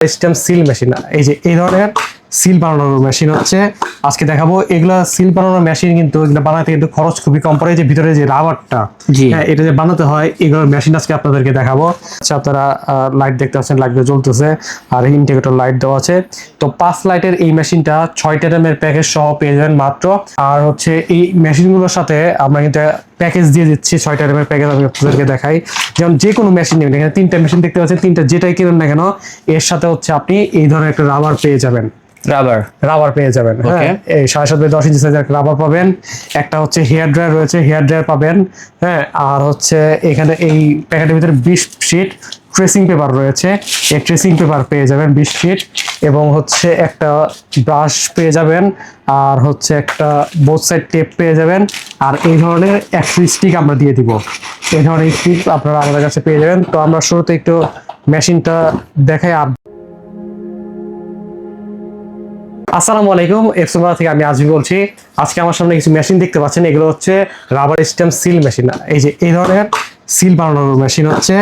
System seal machine এই যে এই ধরনের সিল বানানোর মেশিন হচ্ছে। আজকে দেখাবো এগুলা সিল বানানোর মেশিন কিন্তু এগুলো বানাতে কিন্তু খরচ খুবই কম পড়ে। যে ভিতরে যে রাবারটা। হ্যাঁ এটা যে বানাতে হয় এগুলোর মেশিন আজকে আপনাদেরকে দেখাবো। আচ্ছা আপনারা লাইট দেখতে পাচ্ছেন লাইটগুলো জ্বলতেছে আর ইন্ডিকেটর লাইট দেওয়া আছে। তো পাঁচ লাইটের এই মেশিনটা ছয়টা দামের প্যাকেজ সহ পেয়ে যাবেন মাত্র। আর হচ্ছে এই মেশিনগুলোর সাথে আমরা কিন্তু প্যাকেজ দিয়ে দিচ্ছি ছয়টা দামের প্যাকেজ আমি আপনাদেরকে দেখাই। যেমন যে কোনো মেশিন নেবেন এখানে তিনটা মেশিন দেখতে পাচ্ছেন তিনটা যেটাই কিনেন না কেন এর সাথে হচ্ছে আপনি এই ধরনের একটা রাবার পেয়ে যাবেন। রাবার রাবার পেয়ে যাবেন। হ্যাঁ এই সাড়ে সাত বাই দশ ইঞ্চি সাইজের রাবার পাবেন। একটা হচ্ছে হেয়ার ড্রায়ার রয়েছে হেয়ার ড্রায়ার পাবেন। হ্যাঁ আর হচ্ছে এখানে এই প্যাকেটের ভিতরে বিশ শিট ট্রেসিং পেপার রয়েছে। এই ট্রেসিং পেপার পেয়ে যাবেন বিশ শিট এবং হচ্ছে একটা ব্রাশ পেয়ে যাবেন আর হচ্ছে একটা বোথ সাইড টেপ পেয়ে যাবেন। আর এই ধরনের একশো স্টিক আমরা দিয়ে দিব। এই ধরনের স্টিক আপনারা আমাদের কাছে পেয়ে যাবেন। তো আমরা শুরুতে একটু মেশিনটা দেখাই আসসালামু আলাইকুম এফসুমা থেকে আমি আজমি বলছি। আজকে আমার সামনে কিছু মেশিন দেখতে পাচ্ছেন এগুলো হচ্ছে রাবার স্ট্যাম্প সিল মেশিন এই যে এই ধরনের সিল বানানোর মেশিন হচ্ছে।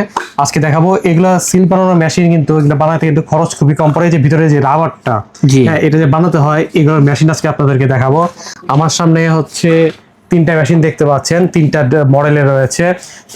আজকে দেখাবো এগুলো সিল বানানোর মেশিন কিন্তু এগুলো বানাতে কিন্তু খরচ খুবই কম পড়ে। যে ভিতরে যে রাবারটা হ্যাঁ এটা যে বানাতে হয় এগুলোর মেশিন আজকে আপনাদেরকে দেখাবো। আমার সামনে হচ্ছে তিনটা মেশিন দেখতে পাচ্ছেন তিনটা মডেলে রয়েছে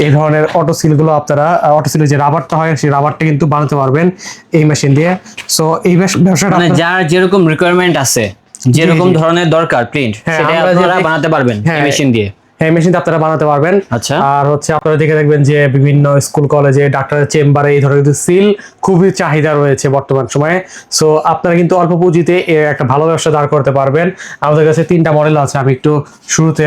এই ধরনের অটো সিলগুলো আপনারা অটো সিলের যে রাবারটা হয় সেই রাবারটা কিন্তু বানাতে পারবেন এই মেশিন দিয়ে সো এই ব্যবস- ব্যবসাটা মানে যার যেরকম রিকোয়ারমেন্ট আছে যেরকম। ধরনের দরকার প্রিন্ট হ্যাঁ, সেটা আপনারা বানাতে পারবেন হ্যাঁ। এই মেশিন দিয়ে হ্যাঁ মেশিন আপনারা বানাতে পারবেন। আচ্ছা। আর হচ্ছে আপনারা দেখে দেখবেন যে বিভিন্ন স্কুল কলেজে ডাক্তারের চেম্বারে এই ধরনের কিন্তু সিল খুবই চাহিদা রয়েছে বর্তমান সময়ে। সো আপনারা কিন্তু অল্প পুঁজিতে একটা ভালো ব্যবসা দাঁড় করতে পারবেন। আমাদের কাছে তিনটা মডেল আছে আমি একটু শুরুতে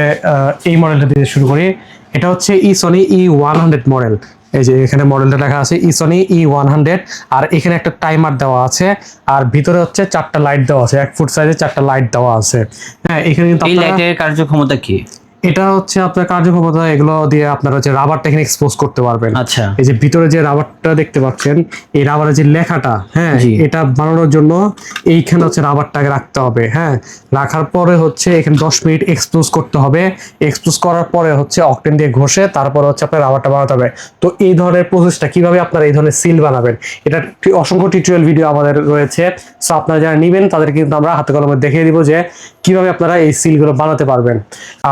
এই মডেলটা দিয়ে শুরু করি। এটা হচ্ছে E Sony E one hundred model এই যে এখানে মডেলটা লেখা আছে ইসনি ই ওয়ান হান্ড্রেড আর এখানে একটা টাইমার দেওয়া আছে আর ভিতরে হচ্ছে চারটা লাইট দেওয়া আছে এক ফুট সাইজে চারটা লাইট দেওয়া আছে। হ্যাঁ এখানে কিন্তু এই আপনারা- লাইটের কার্যক্ষমতা কি? এটা হচ্ছে আপনার কার্যক্ষমতা এগুলো দিয়ে আপনারা হচ্ছে রাবারটা এখানে এক্সপোজ করতে পারবেন। আচ্ছা। এই যে ভিতরে যে রাবারটা দেখতে পাচ্ছেন এই রাবারের যে লেখাটা হ্যাঁ এটা বানানোর জন্য এইখানে হচ্ছে রাবারটাকে রাখতে হবে হ্যাঁ। রাখার পরে হচ্ছে এখানে দশ মিনিট এক্সপোজ করতে হবে। এক্সপোজ করার পরে হচ্ছে অকটেন দিয়ে ঘষে তারপরে হচ্ছে আপনার রাবারটা বানাতে হবে। তো এই ধরনের প্রসেসটা কীভাবে আপনারা এই ধরনের সিল বানাবেন এটা অসংখ্য টিউটোরিয়াল ভিডিও আমাদের রয়েছে। সো আপনারা যারা নেবেন তাদের কিন্তু আমরা হাতে কলমে দেখিয়ে দিব যে কীভাবে আপনারা এই সিলগুলো বানাতে পারবেন।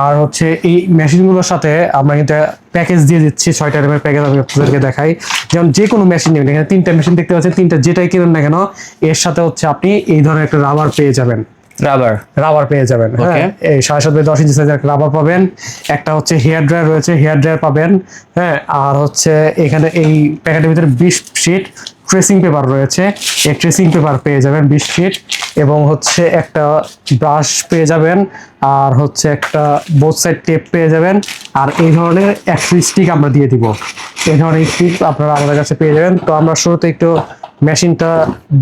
আর হচ্ছে এই মেশিনগুলোর সাথে আমরা কিন্তু প্যাকেজ দিয়ে দিচ্ছি ছয়টা দামের প্যাকেজ আমি আপনাদেরকে দেখাই। যেমন যে কোনো মেশিন নেবেন এখানে তিনটা মেশিন দেখতে পাচ্ছেন তিনটা যেটাই কিনেন না কেন এর সাথে হচ্ছে আপনি এই ধরনের একটা রাবার পেয়ে যাবেন। রাবার রাবার পেয়ে যাবেন হ্যাঁ। এই সাড়ে সাত বাই দশ ইঞ্চি সাইজের রাবার পাবেন। একটা হচ্ছে হেয়ার ড্রায়ার রয়েছে হেয়ার ড্রায়ার পাবেন হ্যাঁ। আর হচ্ছে এখানে এই প্যাকেটের ভিতরে বিশ শিট ট্রেসিং পেপার রয়েছে। এই ট্রেসিং পেপার পেয়ে যাবেন বিশ ফিট এবং হচ্ছে একটা ব্রাশ পেয়ে যাবেন আর হচ্ছে একটা বোথ সাইড টেপ পেয়ে যাবেন। আর এই ধরনের একশো স্টিক আমরা দিয়ে দিব। এই ধরনের স্টিক আপনারা আমাদের কাছে পেয়ে যাবেন। তো আমরা শুরুতে একটু মেশিনটা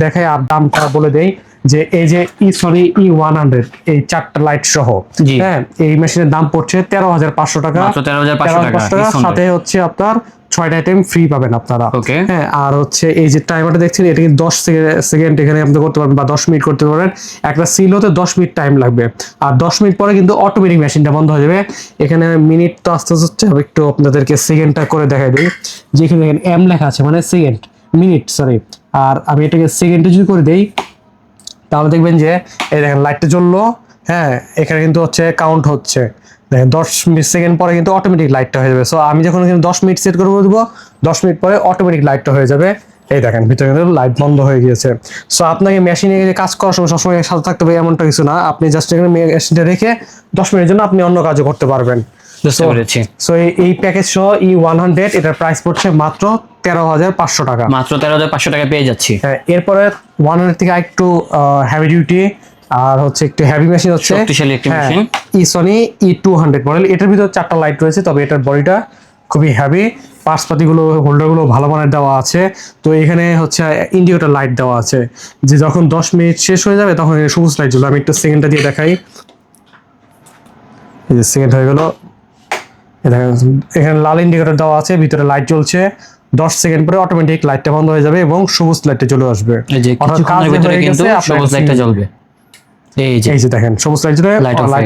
দেখাই আর দামটা বলে দেই। যে এই যে E sorry E one hundred এই চারটা লাইট সহ হ্যাঁ এই মেশিনের দাম পড়ছে তেরো হাজার পাঁচশো টাকা। মাত্র 13,500 টাকা, সাথে হচ্ছে আপনার ছয়টা আইটেম ফ্রি পাবেন আপনারা। হ্যাঁ আর হচ্ছে এই যে টাইমারটা দেখছেন এটা কিন্তু দশ সেকেন্ড এখানে আপনি করতে পারবেন বা দশ মিনিট করতে পারবেন। একটা সিল হতে দশ মিনিট টাইম লাগবে। আর দশ মিনিট পরে কিন্তু অটোমেটিক মেশিনটা বন্ধ হয়ে যাবে। এখানে মিনিট তো আস্তে আস্তে একটু আপনাদেরকে সেকেন্ডটা করে দেখাই দিই। যেখানে দেখেন এম লেখা আছে মানে সেকেন্ড মিনিট সরি আর আমি এটাকে সেকেন্ডে যদি করে দেই তাহলে দেখবেন যে এই দেখেন লাইটটা জ্বললো হ্যাঁ এখানে কিন্তু হচ্ছে কাউন্ট হচ্ছে। দেখেন দশ মিনিট সেকেন্ড পরে কিন্তু অটোমেটিক লাইটটা হয়ে যাবে। সো আমি যখন কিন্তু দশ মিনিট সেট করে দেবো দশ মিনিট পরে অটোমেটিক লাইটটা হয়ে যাবে। এই দেখেন ভিতরে কিন্তু লাইট বন্ধ হয়ে গিয়েছে। সো আপনাকে মেশিনে কাজ করার সময় সবসময় সাথে থাকতে হবে এমনটা কিছু না। আপনি জাস্ট এখানে মেশিনটা রেখে দশ মিনিটের জন্য আপনি অন্য কাজও করতে পারবেন। বুঝতে পেরেছি। সো এই প্যাকেজ সহ ই ওয়ান হান্ড্রেড এটার প্রাইস পড়ছে মাত্র তেরো হাজার পাঁচশো টাকা। মাত্র তেরো হাজার পাঁচশো টাকা পেয়ে যাচ্ছি। হ্যাঁ এরপরে ওয়ান হান্ড্রেড থেকে একটু হ্যাভি ডিউটি আর হচ্ছে একটু হেভি মেশিন হচ্ছে। শক্তিশালী একটি হ্যাঁ, machine। ইসনি ই টু হান্ড্রেড মডেল এটার ভিতর চারটা লাইট রয়েছে তবে এটার বডিটা খুবই হেভি পার্সপাতিগুলো হোল্ডারগুলো ভালো মানের দেওয়া আছে। তো এখানে হচ্ছে ইন্ডিকেটর লাইট দেওয়া আছে। যে যখন দশ মিনিট শেষ হয়ে যাবে তখন সবুজ লাইট জ্বলবে। আমি একটু সেকেন্ডটা দিয়ে দেখাই। এই যে সেকেন্ড হয়ে গেল। দেখেন এখানে লাল ইন্ডিকেটর দেওয়া আছে ভিতরে লাইট জ্বলছে। দশ সেকেন্ড পরে অটোমেটিক লাইটটা বন্ধ হয়ে যাবে এবং সবুজ লাইটটা চলে আসবে। এই যে সবুজ লাইটটা জ্বলবে। এই দেখেন সবুজ লাইট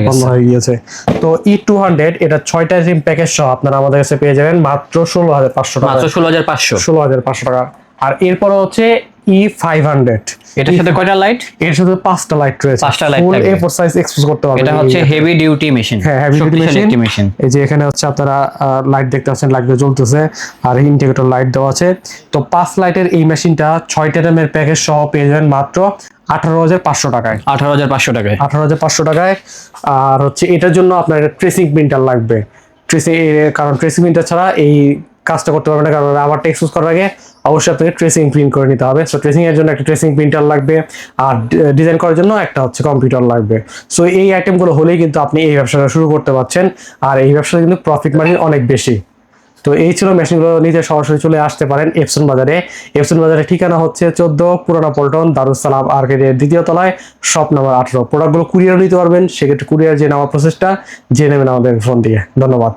বন্ধ হয়ে গিয়েছে। তো ই টু হান্ড্রেড এটা ছয়টা সিম প্যাকেজ সহ আপনারা আমাদের কাছে পেয়ে যাবেন মাত্র ষোলো হাজার পাঁচশো টাকা। ষোলো হাজার পাঁচশো। ষোলো হাজার পাঁচশো টাকা। আর এরপর হচ্ছে ই ফাইভ হান্ড্রেড এটার সাথে কয়টা লাইটের সাথে পাঁচটা লাইট রয়েছে। পাঁচটা light ফুল থাকবে। সাইজ এক্সপোজ করতে পারবেন এটা হচ্ছে হেভি ডিউটি মেশিন হ্যাঁ হেভি একটি মেশিন এই যে এখানে হচ্ছে আপনারা লাইট দেখতে পাচ্ছেন লাইট জ্বলতেছে। আর ইন্ডিকেটর লাইট দেওয়া আছে। তো পাঁচ লাইটের এই মেশিনটা ছয়টা র্যামের প্যাকেজ সহ পেয়ে যাবেন মাত্র আঠারো হাজার পাঁচশো টাকায়। আঠারো হাজার পাঁচশো টাকায়। আঠারো হাজার পাঁচশো টাকায়। আর হচ্ছে এটার জন্য আপনার ট্রেসিং প্রিন্টার লাগবে। ট্রেসিং কারণ ট্রেসিং প্রিন্টার ছাড়া এই কাজটা করতে পারবে না কারণ রাবারটা এক্সপোজ করার আগে অবশ্যই আপনাকে ট্রেসিং প্রিন্ট করে নিতে হবে। সো ট্রেসিং এর জন্য একটা ট্রেসিং প্রিন্টার লাগবে আর ডিজাইন করার জন্য একটা হচ্ছে কম্পিউটার লাগবে। সো এই আইটেমগুলো হলেই কিন্তু আপনি এই ব্যবসাটা শুরু করতে পারছেন আর এই ব্যবসাতে কিন্তু প্রফিট মার্জিন অনেক বেশি। তো এই ছিল মেশিনগুলো নিতে সরাসরি চলে আসতে পারেন এফসন বাজারে। এফসন বাজারে ঠিকানা হচ্ছে চোদ্দ পুরানা পল্টন দারুসালাম আর্কেডের দ্বিতীয় তলায়, শপ নাম্বার আঠারো। প্রোডাক্টগুলো কুরিয়ার নিতে পারবেন। সেক্ষেত্রে কুরিয়ার যে নেওয়ার প্রসেসটা জেনে নেবেন আমাদের ফোন দিয়ে। ধন্যবাদ।